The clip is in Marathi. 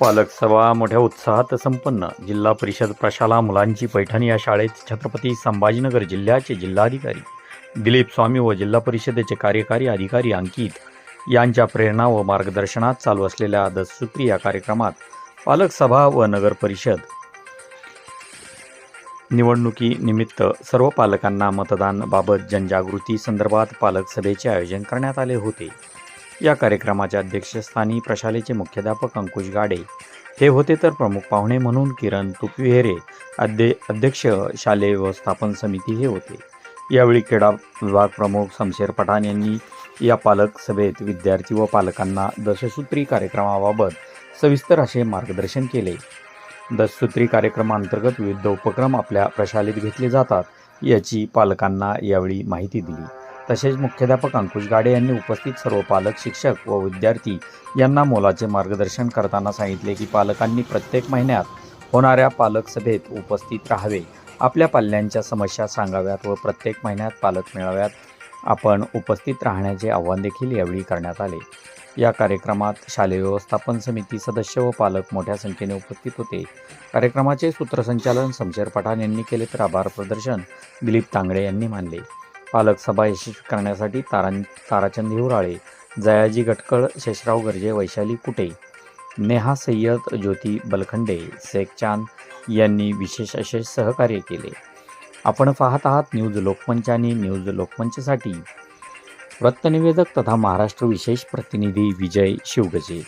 पालक सभा मोठ्या उत्साहात संपन्न. जिल्हा परिषद प्रशाला मुलांची पैठणी या शाळेत छत्रपती संभाजीनगर जिल्ह्याचे जिल्हाधिकारी. दिलीप स्वामी व जिल्हा परिषदेचे कार्यकारी अधिकारी अंकित यांच्या प्रेरणा व मार्गदर्शनात चालू असलेल्या दससूत्री या कार्यक्रमात पालक सभा व नगर परिषद निवडणुकीनिमित्त सर्व पालकांना मतदानाबाबत जनजागृती संदर्भात पालक सभेचे आयोजन करण्यात आले होते. या कार्यक्रमाच्या अध्यक्षस्थानी प्रशालेचे मुख्याध्यापक अंकुश गाडे. हे होते तर प्रमुख पाहुणे म्हणून किरण तुपविहेरे अध्ये अध्यक्ष शालेय व्यवस्थापन समिती हे होते. यावेळी क्रीडा विभाग प्रमुख शमशेर पठाण यांनी या पालक सभेत विद्यार्थी व पालकांना दशसूत्री कार्यक्रमाबाबत सविस्तर असे मार्गदर्शन केले. दशसूत्री कार्यक्रमांतर्गत विविध उपक्रम आपल्या प्रशालेत घेतले जातात याची पालकांना यावेळी माहिती दिली. तसेच मुख्याध्यापक अंकुश गाडे यांनी उपस्थित सर्व पालक शिक्षक व विद्यार्थी यांना मोलाचे मार्गदर्शन करताना सांगितले की पालकांनी प्रत्येक महिन्यात होणाऱ्या पालक सभेत उपस्थित राहावे. आपल्या पाल्यांच्या समस्या सांगाव्यात व प्रत्येक महिन्यात पालक मेळाव्यात आपण उपस्थित राहण्याचे आव्हान देखील यावेळी करण्यात आले. या कार्यक्रमात शालेय व्यवस्थापन समिती सदस्य व पालक मोठ्या संख्येने उपस्थित होते. कार्यक्रमाचे सूत्रसंचालन समशेर पठाण यांनी केले तर आभार प्रदर्शन दिलीप तांगडे यांनी मानले. पालक सभा यशस्वी करण्यासाठी तारां ताराचंद हिवराळे जयाजी गटकळ शेषराव गर्जे वैशाली कुटे नेहा सय्यद ज्योती बलखंडे शेखचांद यांनी विशेष असे सहकार्य केले. आपण पाहत आहात न्यूज लोकमंच आणि न्यूज लोकमंचसाठी. वृत्तनिवेदक तथा महाराष्ट्र विशेष प्रतिनिधी विजय शिवगजे.